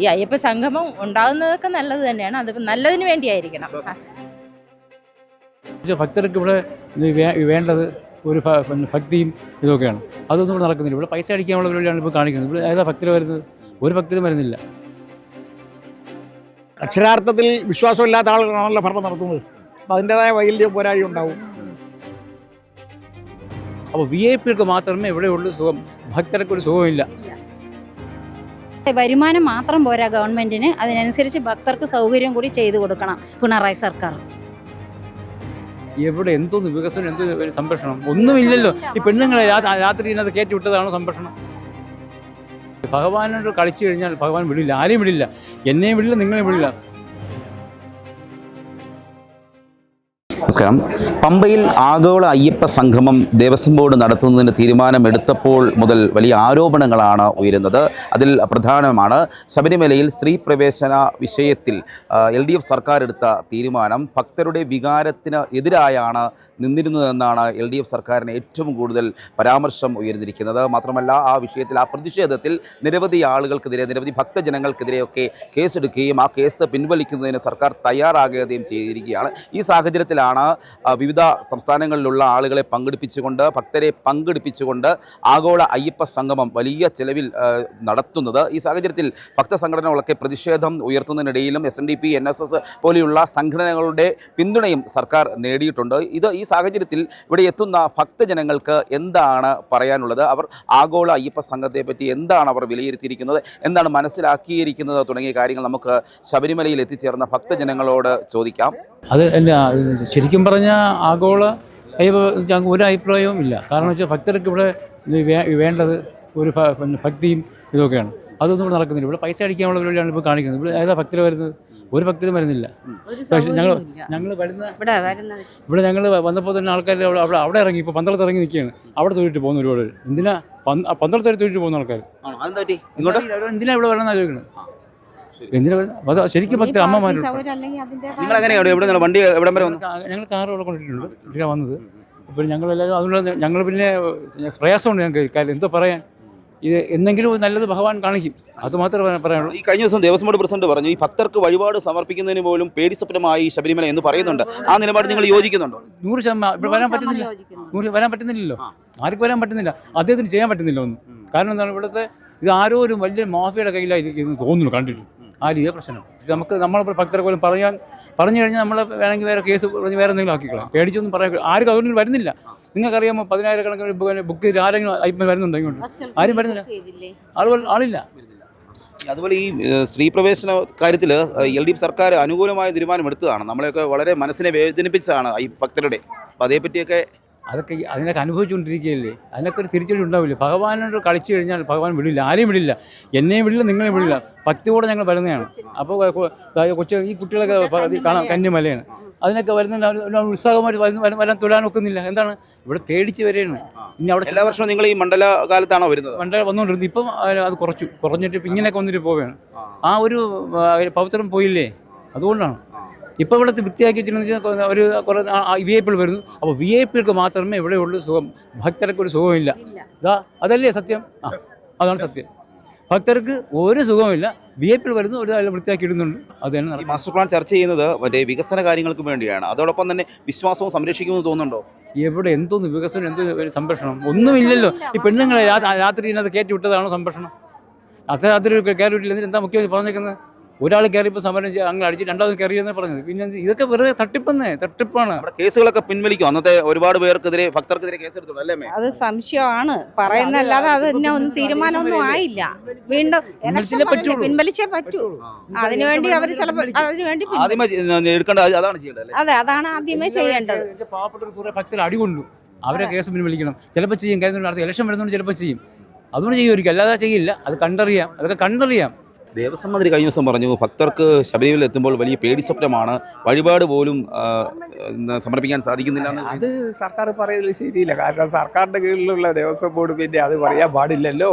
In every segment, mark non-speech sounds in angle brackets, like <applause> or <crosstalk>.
ഈ അയ്യപ്പ സംഗമം ഉണ്ടാകുന്നതൊക്കെ നല്ലത് തന്നെയാണ്. അത് നല്ലതിന് വേണ്ടിയായിരിക്കണം. ഭക്തർക്ക് ഇവിടെ വേണ്ടത് ഒരു ഭക്തിയും ഇതൊക്കെയാണ്. അതൊന്നും ഇവിടെ നടക്കുന്നില്ല. ഇവിടെ പൈസ അടിക്കാനുള്ള പരിപാടിയാണ് ഇപ്പോൾ കാണിക്കുന്നത്. ഇവിടെ ഏതാ ഭക്തർ വരുന്നത്? ഒരു ഭക്തരും വരുന്നില്ല. അക്ഷരാർത്ഥത്തിൽ വിശ്വാസമില്ലാത്ത ആളുകളാണല്ലോ ഭരണം നടത്തുന്നത്. അപ്പം അതിന്റെതായ വൈകല്യ പോരാഴി ഉണ്ടാവും. അപ്പോൾ വി ഐ പികൾക്ക് മാത്രമേ ഇവിടെയുള്ളൂ സുഖം. ഭക്തർക്ക് ഒരു സുഖമില്ല. വരുമാനം മാത്രം പോരാ ഗവൺമെന്റിന്. അതിനനുസരിച്ച് ഭക്തർക്ക് സൗകര്യം കൂടി ചെയ്തു കൊടുക്കണം പിണറായി സർക്കാർ. എവിടെ എന്തോന്ന് വികസനം എന്തോ സംരക്ഷണം? ഒന്നുമില്ലല്ലോ. ഈ പെണ്ണുങ്ങളെ രാത്രി ഇതിനകത്ത് കയറ്റി വിട്ടതാണോ സംരക്ഷണം? ഭഗവാനോട് കളിച്ചു കഴിഞ്ഞാൽ ഭഗവാൻ വിടില്ല ആരെയും വിടില്ല. എന്നെയും വിടില്ല നിങ്ങളെയും വിടില്ല. നമസ്കാരം. പമ്പയിൽ ആഗോള അയ്യപ്പ സംഗമം ദേവസ്വം ബോർഡ് നടത്തുന്നതിന് തീരുമാനമെടുത്തപ്പോൾ മുതൽ വലിയ ആരോപണങ്ങളാണ് ഉയരുന്നത്. അതിൽ പ്രധാനമാണ് ശബരിമലയിൽ സ്ത്രീ പ്രവേശന വിഷയത്തിൽ എൽ ഡി എഫ് സർക്കാർ എടുത്ത തീരുമാനം ഭക്തരുടെ വികാരത്തിന് എതിരായാണ് നിന്നിരുന്നതെന്നാണ് എൽ ഡി എഫ് സർക്കാരിന് ഏറ്റവും കൂടുതൽ പരാമർശം ഉയർന്നിരിക്കുന്നത്. മാത്രമല്ല ആ വിഷയത്തിൽ ആ പ്രതിഷേധത്തിൽ നിരവധി ആളുകൾക്കെതിരെ നിരവധി ഭക്തജനങ്ങൾക്കെതിരെയൊക്കെ കേസെടുക്കുകയും ആ കേസ് പിൻവലിക്കുന്നതിന് സർക്കാർ തയ്യാറാകുകയും ചെയ്തിരിക്കുകയാണ്. ഈ സാഹചര്യത്തിലാണ് ആ, വിവിധ സംസ്ഥാനങ്ങളിലുള്ള ആളുകളെ പങ്കെടുപ്പിച്ചുകൊണ്ട് ഭക്തരെ പങ്കെടുപ്പിച്ചുകൊണ്ട് ആഗോള അയ്യപ്പ സംഗമം വലിയ ചെലവിൽ നടത്തുന്നത്. ഈ സാഹചര്യത്തിൽ ഭക്തസംഘടനകളൊക്കെ പ്രതിഷേധം ഉയർത്തുന്നതിനിടയിലും S N D P N S S പോലെയുള്ള സംഘടനകളുടെ പിന്തുണയും സർക്കാർ നേടിയിട്ടുണ്ട്. ഇത് ഈ സാഹചര്യത്തിൽ ഇവിടെ എത്തുന്ന ഭക്തജനങ്ങൾക്ക് എന്താണ് പറയാനുള്ളത്? അവർ ആഗോള അയ്യപ്പ സംഘത്തെപ്പറ്റി എന്താണ് അവർ വിലയിരുത്തിയിരിക്കുന്നത്? എന്താണ് മനസ്സിലാക്കിയിരിക്കുന്നത്? തുടങ്ങിയ കാര്യങ്ങൾ നമുക്ക് ശബരിമലയിൽ എത്തിച്ചേർന്ന ഭക്തജനങ്ങളോട് ചോദിക്കാം. അത് അല്ല ശരിക്കും പറഞ്ഞാൽ ആഗോള ഞങ്ങൾക്ക് ഒരു അഭിപ്രായവും ഇല്ല. കാരണം വെച്ചാൽ ഭക്തർക്ക് ഇവിടെ വേണ്ടത് ഒരു ഭക്തിയും ഇതൊക്കെയാണ്. അതൊന്നും ഇവിടെ നടക്കുന്നില്ല. ഇവിടെ പൈസ അടിക്കാനുള്ള പരിപാടിയാണ് ഇപ്പോൾ കാണിക്കുന്നത്. ഇവിടെ ഏതാ ഭക്തർ വരുന്നത്? ഒരു ഭക്തരും വരുന്നില്ല. പക്ഷേ ഞങ്ങൾ ഞങ്ങൾ വരുന്ന ഇവിടെ വരുന്നത് ഇവിടെ ഞങ്ങൾ വന്നപ്പോൾ തന്നെ ആൾക്കാർ അവിടെ അവിടെ അവിടെ ഇറങ്ങി. ഇപ്പോൾ പന്തളത്ത് ഇറങ്ങി നിൽക്കുകയാണ് അവിടെ തൊഴിട്ട് പോകുന്ന ഒരുപാട് പേര്. എന്തിനാ പന്തളത്ത് തൊഴിട്ട് പോകുന്ന ആൾക്കാർ എന്തിനാ ഇവിടെ വരണമെന്നാണ് ചോദിക്കുന്നത് എന്തിനാ? വരുന്നത്? അത് ശരിക്കും ഭക്തർ അമ്മമാരുണ്ട് നിങ്ങൾ എങ്ങനെയാണ് എവിടെ നിങ്ങൾ വണ്ടി എവിടം വരെ വന്നു? ഞങ്ങൾ കാർ ഇവിടെ കൊണ്ടിട്ടുണ്ട് ഇവിടെ വന്നത്. അപ്പോൾ ഞങ്ങളെല്ലാവരും അതുകൊണ്ട് ഞങ്ങൾ പിന്നെ പ്രയാസമുണ്ട് ഞങ്ങൾക്ക് കാര്യം. എന്തോ പറയാൻ? ഇത് എന്തെങ്കിലും നല്ലത് ഭഗവാൻ കാണിക്കും. അത് മാത്രമേ പറയാനുള്ളൂ. ഈ കഴിഞ്ഞ ദിവസം ദേവസ്വം ബോർഡ് പ്രസിഡന്റ് പറഞ്ഞു ഈ ഭക്തർക്ക് വഴിപാട് സമർപ്പിക്കുന്നതിന് പോലും പേടി സ്വപ്നമായി ശബരിമല എന്ന് പറയുന്നുണ്ട്. ആ നിലപാട് നിങ്ങൾ യോജിക്കുന്നുണ്ടോ? നൂറ് ശതമാനം ഇവിടെ വരാൻ പറ്റുന്നില്ല. നൂറ് വരാൻ പറ്റുന്നില്ലല്ലോ. ആർക്കും വരാൻ പറ്റുന്നില്ല. അദ്ദേഹത്തിന് ചെയ്യാൻ പറ്റുന്നില്ല ഒന്നും. കാരണം എന്താണ്? ഇവിടുത്തെ ഇത് ആരോ ഒരു വലിയ മാഫിയുടെ കയ്യിലായിരിക്കും തോന്നുന്നു കണ്ടിട്ട്. ആ രീതിയിൽ പ്രശ്നം നമുക്ക് നമ്മൾ ഭക്തരെ പോലും പറയാൻ പറഞ്ഞു കഴിഞ്ഞാൽ നമ്മൾ വേണമെങ്കിൽ വേറെ കേസ് പറഞ്ഞ് വേറെ എന്തെങ്കിലും ആക്കിക്കോളാം. പേടിച്ചൊന്നും പറയാൻ ആർക്കും അതുകൊണ്ട് വരുന്നില്ല. നിങ്ങൾക്കറിയാമോ പതിനായിരക്കണക്കിന് ബുക്ക് ബുക്ക് ചെയ്ത് ആരെങ്കിലും അയ്യപ്പൻ വരുന്നുണ്ടോ ഇങ്ങോട്ട്? ആരും വരുന്നില്ല. ആളുകൾ ആളില്ല. അതുപോലെ ഈ സ്ത്രീ പ്രവേശന കാര്യത്തിൽ എൽ ഡി എഫ് സർക്കാർ അനുകൂലമായ തീരുമാനം എടുത്തതാണ്. നമ്മളെയൊക്കെ വളരെ മനസ്സിനെ വേദനിപ്പിച്ചതാണ് ഈ ഭക്തരുടെ. അപ്പോൾ അതേപ്പറ്റിയൊക്കെ അതൊക്കെ അതിനൊക്കെ അനുഭവിച്ചുകൊണ്ടിരിക്കുകയല്ലേ? അതിനൊക്കെ ഒരു തിരിച്ചടി ഉണ്ടാവില്ല? ഭഗവാനോട് കളിച്ചു കഴിഞ്ഞാൽ ഭഗവാൻ വിടില്ല ആരെയും വിടില്ല. എന്നെയും വിടില്ല നിങ്ങളെയും വിടില്ല. ഭക്തിയോടെ ഞങ്ങൾ വരുന്നതാണ്. അപ്പോൾ കൊച്ചു ഈ കുട്ടികളൊക്കെ കാണാം കന്യമലയാണ് അതിനൊക്കെ വരുന്ന ഉത്സാഹമായിട്ട് വരുന്ന- വരാൻ- ഒക്കുന്നില്ല. എന്താണ്? ഇവിടെ പേടിച്ച് വരെയാണ് ഇനി അവിടെ എല്ലാ വർഷവും നിങ്ങൾ ഈ മണ്ഡല കാലത്താണോ വരുന്നത്? മണ്ഡല വന്നുകൊണ്ടിരുന്നത്. ഇപ്പം അത് അത് കുറച്ചു. കുറഞ്ഞിട്ട് ഇപ്പം ഇങ്ങനെയൊക്കെ വന്നിട്ട് പോവുകയാണ്. ആ, ഒരു പവിത്രം പോയില്ലേ? അതുകൊണ്ടാണ്. ഇപ്പോൾ ഇവിടെ വൃത്തിയാക്കി വെച്ചിട്ടുണ്ടെന്ന് വെച്ചാൽ ഒരു കുറേ വി ഐ പികൾ വരുന്നു. അപ്പോൾ വി ഐ പികൾക്ക് മാത്രമേ ഇവിടെയുള്ളൂ സുഖം. ഭക്തർക്ക് ഒരു സുഖമില്ല. ഇതാ അതല്ലേ സത്യം? ആ അതാണ് സത്യം. ഭക്തർക്ക് ഒരു സുഖമില്ല. വി ഐ പി വരുന്നു ഒരു നല്ല വൃത്തിയാക്കി ഇടുന്നുണ്ട്. അത് തന്നെ മാസ്റ്റർ പ്ലാൻ ചർച്ച ചെയ്യുന്നത് മറ്റേ വികസന കാര്യങ്ങൾക്ക് വേണ്ടിയാണ്. അതോടൊപ്പം തന്നെ വിശ്വാസവും സംരക്ഷിക്കുമെന്ന് തോന്നുന്നുണ്ടോ? എവിടെ എന്തോന്ന് വികസനം എന്തോ ഒരു സംരക്ഷണം? ഒന്നുമില്ലല്ലോ. ഈ പെണ്ണുങ്ങളെ രാത്രി ഇതിനകത്ത് കയറ്റി വിട്ടതാണോ സംരക്ഷണം? അത്ര രാത്രി കയറി വിട്ടില്ല എന്താ മുഖ്യമന്ത്രി പറഞ്ഞേക്കുന്നത്? ഒരാൾ കയറിയപ്പോൾ സമരം ചെയ്ത് അങ്ങനെ അടിച്ച് രണ്ടാമത് കയറിയെന്ന് പറഞ്ഞത്. പിന്നെ? ഇതൊക്കെ വെറുതെ തട്ടിപ്പെന്നേ? തട്ടിപ്പാണ്. കേസുകളൊക്കെ പിൻവലിക്കും? അന്നത്തെ ഒരുപാട് പേർക്കെതിരെ ഭക്തർക്കെതിരെ കേസെടുത്തു അല്ലേ? അത് സംശയമാണ്. പറയുന്നല്ലാതെ അത് എന്നെ ഒന്നും തീരുമാനമൊന്നും ആയില്ല. വീണ്ടും പിൻവലിച്ചേ പറ്റൂ. അതിനുവേണ്ടി അവർ ചിലപ്പോൾ അതിനുവേണ്ടി അത് അതാണ് ആദ്യമേ ചെയ്യേണ്ടത്. പാവപ്പെട്ട കുറെ ഭക്തർ അടികൊണ്ടു അവരെ കേസ് പിൻവലിക്കണം. ചിലപ്പോൾ ചെയ്യും. കാര്യം ഇലക്ഷൻ വരുന്നതുകൊണ്ട് ചിലപ്പോൾ ചെയ്യും. അതുകൊണ്ട് ചെയ്യുമായിരിക്കും. അല്ലാതെ ചെയ്യില്ല. അത് കണ്ടറിയാം. അതൊക്കെ കണ്ടറിയാം. ദേവസ്വം മന്ത്രി കഴിഞ്ഞ ദിവസം പറഞ്ഞു ഭക്തർക്ക് ശബരിമലയിൽ എത്തുമ്പോൾ വലിയ പേടി സ്വപ്നമാണ്. വഴിപാട് പോലും സമർപ്പിക്കാൻ സാധിക്കുന്നില്ല എന്ന് അത് സർക്കാർ പറയുന്നത് ശരിയില്ല. കാരണം സർക്കാരിന്റെ കീഴിലുള്ള ദേവസ്വം ബോർഡ് പിന്നെ അത് പറയാൻ പാടില്ലല്ലോ.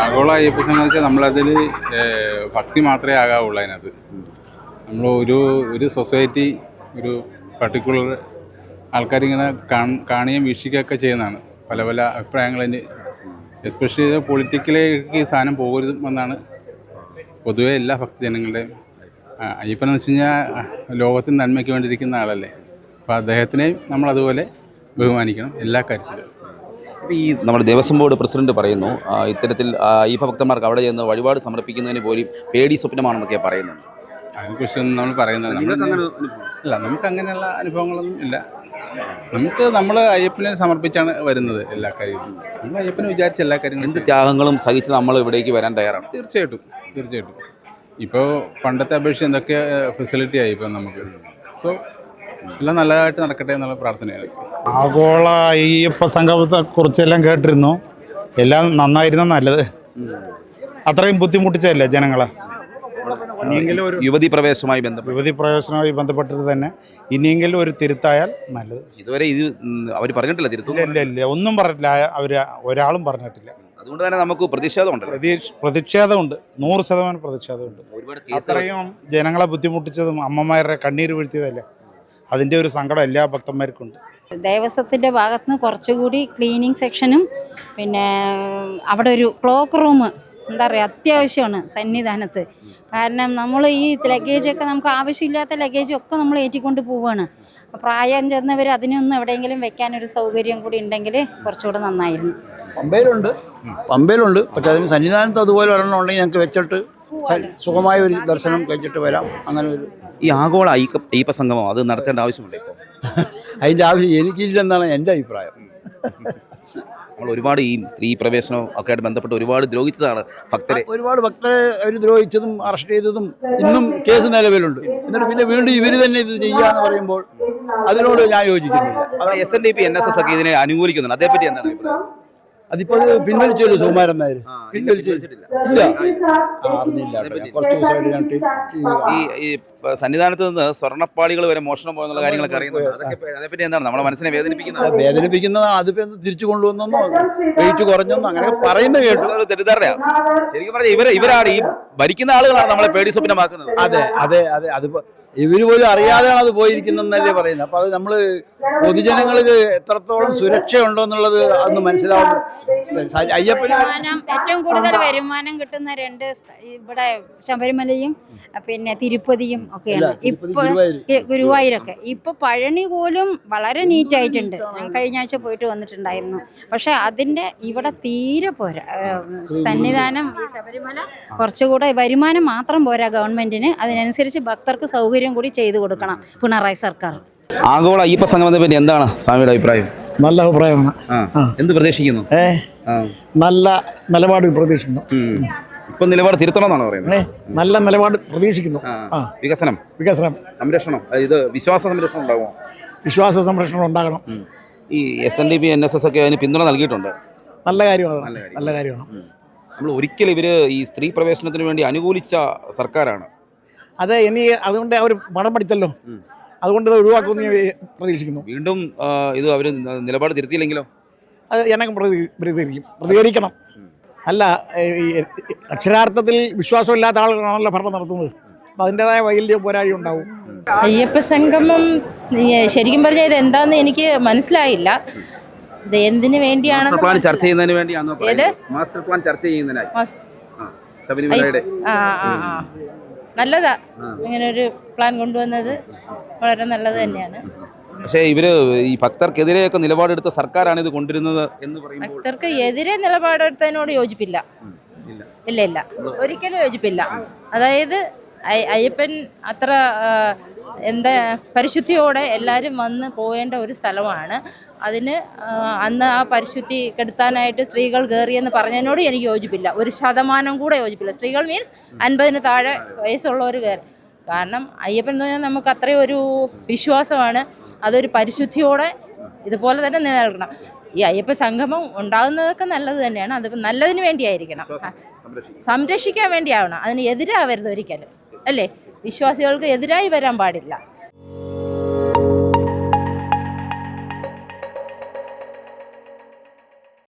ആഗോള അയ്യപ്പ സംബന്ധിച്ച് നമ്മളതിൽ ഭക്തി മാത്രമേ ആകാവുള്ളൂ അതിനകത്ത്. നമ്മൾ ഒരു ഒരു സൊസൈറ്റി ഒരു പർട്ടിക്കുലർ ആൾക്കാരിങ്ങനെ കാണുകയും വീക്ഷിക്കുകയൊക്കെ ചെയ്യുന്നതാണ്. പല പല അഭിപ്രായങ്ങളതിന് എസ്പെഷ്യലി പൊളിറ്റിക്കലേക്ക് ഈ സാധനം പോകരുതും എന്നാണ് പൊതുവെ എല്ലാ ഭക്തജനങ്ങളുടെയും ആ, അയ്യപ്പനെന്ന് വെച്ച് കഴിഞ്ഞാൽ ലോകത്തിന് നന്മയ്ക്ക് വേണ്ടിയിരിക്കുന്ന ആളല്ലേ. അപ്പോൾ അദ്ദേഹത്തിനെയും നമ്മൾ അതുപോലെ ബഹുമാനിക്കണം എല്ലാ കാര്യത്തിലും. ഈ നമ്മുടെ ദേവസ്വം ബോർഡ് പ്രസിഡന്റ് പറയുന്നു ഇത്തരത്തിൽ അയ്യപ്പ ഭക്തന്മാർക്ക് അവിടെ ചെന്ന് വഴിപാട് സമർപ്പിക്കുന്നതിന് പോലും പേടി സ്വപ്നമാണെന്നൊക്കെ പറയുന്നത് അതിനെക്കുറിച്ചൊന്നും നമ്മൾ പറയുന്നത് അല്ല ഇല്ല നമുക്ക് അങ്ങനെയുള്ള അനുഭവങ്ങളൊന്നും ഇല്ല. നമുക്ക് നമ്മൾ അയ്യപ്പനെ സമർപ്പിച്ചാണ് വരുന്നത് എല്ലാ കാര്യങ്ങളും നമ്മൾ അയ്യപ്പനെ വിചാരിച്ച എല്ലാ കാര്യങ്ങളും എന്ത് ത്യാഗങ്ങളും സഹിച്ച് നമ്മൾ ഇവിടേക്ക് വരാൻ തയ്യാറാണ്? തീർച്ചയായിട്ടും തീർച്ചയായിട്ടും. ഇപ്പോൾ പണ്ടത്തെ അപേക്ഷിച്ച് എന്തൊക്കെ ഫെസിലിറ്റി ആയി ഇപ്പം നമുക്ക്? സോ എല്ലാം നല്ലതായിട്ട് നടക്കട്ടെ എന്നുള്ള പ്രാർത്ഥനയാണ്. ആഗോള അയ്യപ്പ സംഗമത്തെ കുറിച്ചെല്ലാം കേട്ടിരുന്നു. എല്ലാം നന്നായിരുന്നു നല്ലത്? അത്രയും ബുദ്ധിമുട്ടിച്ചല്ലേ ജനങ്ങളെ? യുവതി പ്രവേശനവുമായി ബന്ധപ്പെട്ട്. യുവതി പ്രവേശനവുമായി ബന്ധപ്പെട്ടിട്ട് തന്നെ ഇനിയെങ്കിലും ഒരു തിരുത്തായാൽ നല്ലത്. ഇതുവരെ ഇത് അവർ പറഞ്ഞിട്ടില്ല തിരുത്തു. ഇല്ല ഇല്ല ഒന്നും പറഞ്ഞിട്ടില്ല. അവർ ഒരാളും പറഞ്ഞിട്ടില്ല. അതുകൊണ്ട് തന്നെ നമുക്ക് പ്രതിഷേധമുണ്ട് പ്രതിഷേധമുണ്ട്. നൂറ് ശതമാനം പ്രതിഷേധമുണ്ട്. അത്രയും ജനങ്ങളെ ബുദ്ധിമുട്ടിച്ചതും അമ്മമാരുടെ കണ്ണീര് വീഴ്ത്തിയതല്ലേ? അതിന്റെ ഒരു സങ്കടം എല്ലാ ഭക്തന്മാർക്കും ഉണ്ട് ദേവസ്വത്തിന്റെ ഭാഗത്ത് നിന്ന് കുറച്ചുകൂടി ക്ലീനിങ് സെക്ഷനും പിന്നെ അവിടെ ഒരു ക്ലോക്ക് റൂം എന്താ പറയുക അത്യാവശ്യമാണ് സന്നിധാനത്ത്. കാരണം നമ്മൾ ഈ ലഗേജൊക്കെ നമുക്ക് ആവശ്യമില്ലാത്ത ലഗേജ് ഒക്കെ നമ്മൾ ഏറ്റിക്കൊണ്ട് പോവുകയാണ് പ്രായം ചെന്നവർ അതിനൊന്നും എവിടെയെങ്കിലും വെക്കാനൊരു സൗകര്യം കൂടി ഉണ്ടെങ്കിൽ കുറച്ചുകൂടെ നന്നായിരുന്നു. പമ്പയിലുണ്ട്. പമ്പയിലുണ്ട്. പക്ഷെ അതിന് സന്നിധാനത്ത് അതുപോലെ ഒരെണ്ണം ഉണ്ടെങ്കിൽ ഞങ്ങൾക്ക് വെച്ചിട്ട് സുഖമായ ഒരു ദർശനം കഴിച്ചിട്ട് വരാം. അങ്ങനെ ഒരു ഈ ആഗോള ഐക്യ അയ്യപ്പ സംഗമം അത് നടത്തേണ്ട ആവശ്യമുണ്ട് ഇപ്പോൾ <laughs> അതിന്റെ ആവശ്യം എനിക്കില്ലെന്നാണ് എന്റെ അഭിപ്രായം. <laughs> നമ്മൾ ഒരുപാട് ഈ സ്ത്രീ പ്രവേശനം ഒക്കെ ആയിട്ട് ബന്ധപ്പെട്ട് ഒരുപാട് ദ്രോഹിച്ചതാണ് ഭക്തരെ. ഒരുപാട് ഭക്തരെ അവർ ദ്രോഹിച്ചതും അറസ്റ്റ് ചെയ്തതും ഇന്നും കേസ് നിലവിലുണ്ട്. എന്നിട്ട് പിന്നെ വീണ്ടും ഇവർ തന്നെ ഇത് ചെയ്യാന്ന് പറയുമ്പോൾ അതിനോട് ഞാൻ യോജിക്കുന്നില്ല. S N D P N S S ഒക്കെ ഇതിനെ അനുകൂലിക്കുന്നുണ്ട്. അതേപറ്റി എന്താണ് അഭിപ്രായം? അതിപ്പോൾ പിൻവലിച്ചു പിൻവലിച്ചല്ലോ സുകുമാരൻ നായർ പിൻവലിച്ചിട്ടില്ല. ഇല്ല. അറിഞ്ഞില്ല. കുറച്ച് ദിവസമായിട്ട് ഞാൻ ഈ ഈ സന്നിധാനത്ത് നിന്ന് സ്വർണപ്പാളികൾ വരെ മോഷണം പോകുന്നുള്ള കാര്യങ്ങളൊക്കെ അറിയുന്നുണ്ട്. അതൊക്കെ അതേപ്പറ്റി എന്താണ്? നമ്മളെ മനസ്സിനെ വേദനിപ്പിക്കുന്നത് വേദനിപ്പിക്കുന്നത് വേദനിപ്പിക്കുന്നതാണ്. അതിപ്പോ തിരിച്ചു കൊണ്ടുവന്നെന്നോ? വെയിറ്റ് കുറഞ്ഞെന്നോ? അങ്ങനെ പറയുന്നത് കേട്ടു. തെറ്റിദ്ധാരണയാ. ശരിക്കും പറഞ്ഞാൽ ഇവരെ ഇവരാണ് ഈ ഭരിക്കുന്ന ആളുകളാണ് നമ്മളെ പേടി സ്വപ്നമാക്കുന്നത്. അതെ അതെ അതെ. അതിപ്പോ ഇവർ പോലും അറിയാതെയാണ് അത് പോയിരിക്കുന്നതെന്നല്ലേ പറയുന്നത്. അപ്പൊ അത് നമ്മൾ പൊതുജനങ്ങൾക്ക് എത്രത്തോളം സുരക്ഷ ഉണ്ടോ എന്നുള്ളത് അന്ന് മനസ്സിലാവും അയ്യപ്പന് ഏറ്റവും കൂടുതൽ വരുമാനം കിട്ടുന്ന രണ്ട് ഇവിടെ ശബരിമലയും പിന്നെ തിരുപ്പതിയും ഒക്കെയാണ്. ഇപ്പൊ ഗുരുവായൂരൊക്കെ. ഇപ്പൊ പഴനി പോലും വളരെ നീറ്റ് ആയിട്ടുണ്ട്. ഞാൻ കഴിഞ്ഞ ആഴ്ച പോയിട്ട് വന്നിട്ടുണ്ടായിരുന്നു. പക്ഷെ അതിന്റെ ഇവിടെ തീരെ പോരാ സന്നിധാനം ഈ ശബരിമല കുറച്ചുകൂടെ വരുമാനം മാത്രം പോരാ ഗവൺമെന്റിന്. അതിനനുസരിച്ച് ഭക്തർക്ക് സൗകര്യം കൂടി ചെയ്തു കൊടുക്കണം പിണറായി സർക്കാർ. ആഗോള അയ്യപ്പ സംഗമത്തെ പറ്റി എന്താണ് സ്വാമിയുടെ അഭിപ്രായം? നല്ല അഭിപ്രായമാണ്. എന്ത് പ്രതീക്ഷിക്കുന്നു? ഏ ആ നല്ല നിലപാട് പ്രതീക്ഷിക്കുന്നു. ഇപ്പൊ നിലപാട് തിരുത്തണമെന്നാണ് പറയുന്നത്? നല്ല നിലപാട് പ്രതീക്ഷിക്കുന്നു. വികസനം. വികസനം. സംരക്ഷണം. ഇത് വിശ്വാസ സംരക്ഷണം ഉണ്ടാകുമോ വിശ്വാസ സംരക്ഷണം ഉണ്ടാകണം. ഈ S N D P N S S ഒക്കെ അതിന് പിന്തുണ നൽകിയിട്ടുണ്ട്. നല്ല കാര്യമാണ്. നല്ല കാര്യമാണ്. നമ്മൾ ഒരിക്കലും ഇവർ ഈ സ്ത്രീ പ്രവേശനത്തിന് വേണ്ടി അനുകൂലിച്ച സർക്കാരാണ്. അതെ ഇനി അതുകൊണ്ട് അവർ പണം പഠിച്ചല്ലോ. അതുകൊണ്ട് ഒഴിവാക്കുമെന്ന് പ്രതീക്ഷിക്കുന്നു. വീണ്ടും ഇത് അവർ നിലപാട് തിരുത്തിയില്ലെങ്കിലോ? അത് ജനങ്ങൾ പ്രതി പ്രതികരിക്കും. പ്രതികരിക്കണം. അല്ല ഈ അക്ഷരാർത്ഥത്തിൽ വിശ്വാസമില്ലാത്ത ആളുകളാണല്ലോ ഭരണം നടത്തുന്നത്. അപ്പം അതിന്റെതായ വൈകല്യ പോരാഴി ഉണ്ടാവും. അയ്യപ്പ സംഗമം ശരിക്കും പറഞ്ഞാൽ ഇത് എന്താന്ന് എനിക്ക് മനസ്സിലായില്ല. ഇത് എന്തിനു വേണ്ടിയാണ് പ്ലാൻ ചർച്ച ചെയ്യുന്നതിന് വേണ്ടിയാണോ? മാസ്റ്റർ പ്ലാൻ ചർച്ച ചെയ്യുന്നതിനായി. ശബരിമലയുടെ. ആ ആ ആ. നല്ലതാ. ഇങ്ങനെ ഒരു പ്ലാൻ കൊണ്ടുവന്നത് വളരെ നല്ലത് തന്നെയാണ്. പക്ഷേ ഇവർ ഈ ഭക്തർക്കെതിരെയൊക്കെ നിലപാടെടുത്ത സർക്കാരാണ് ഇത് കൊണ്ടിരുന്നത് എന്ന് പറയുമ്പോൾ ഭക്തർക്ക് എതിരെ നിലപാടെടുത്തതിനോട് യോജിപ്പില്ല. ഇല്ല ഇല്ല. ഒരിക്കലും യോജിപ്പില്ല. അതായത് അയ്യപ്പൻ അത്ര എന്താ പരിശുദ്ധിയോടെ എല്ലാവരും വന്ന് പോകേണ്ട ഒരു സ്ഥലമാണ്. അതിന് അന്ന് ആ പരിശുദ്ധി കെടുത്താനായിട്ട് സ്ത്രീകൾ കയറിയെന്ന് പറഞ്ഞതിനോട് എനിക്ക് യോജിപ്പില്ല. ഒരു ശതമാനം കൂടെ യോജിപ്പില്ല. സ്ത്രീകൾ മീൻസ് അൻപതിന് താഴെ വയസ്സുള്ളവർ കയറി. കാരണം അയ്യപ്പൻ എന്ന് പറഞ്ഞാൽ നമുക്ക് അത്രയും ഒരു വിശ്വാസമാണ്. അതൊരു പരിശുദ്ധിയോടെ ഇതുപോലെ തന്നെ നിലനിൽക്കണം. ഈ അയ്യപ്പ സംഗമം ഉണ്ടാകുന്നതൊക്കെ നല്ലത് തന്നെയാണ്. അത് നല്ലതിന് വേണ്ടിയായിരിക്കണം. സംരക്ഷിക്കാൻ വേണ്ടിയാവണം. അതിന് എതിരാവരുത് ഒരിക്കലും. അല്ലേ? വിശ്വാസികൾക്ക് എതിരായി വരാൻ പാടില്ല.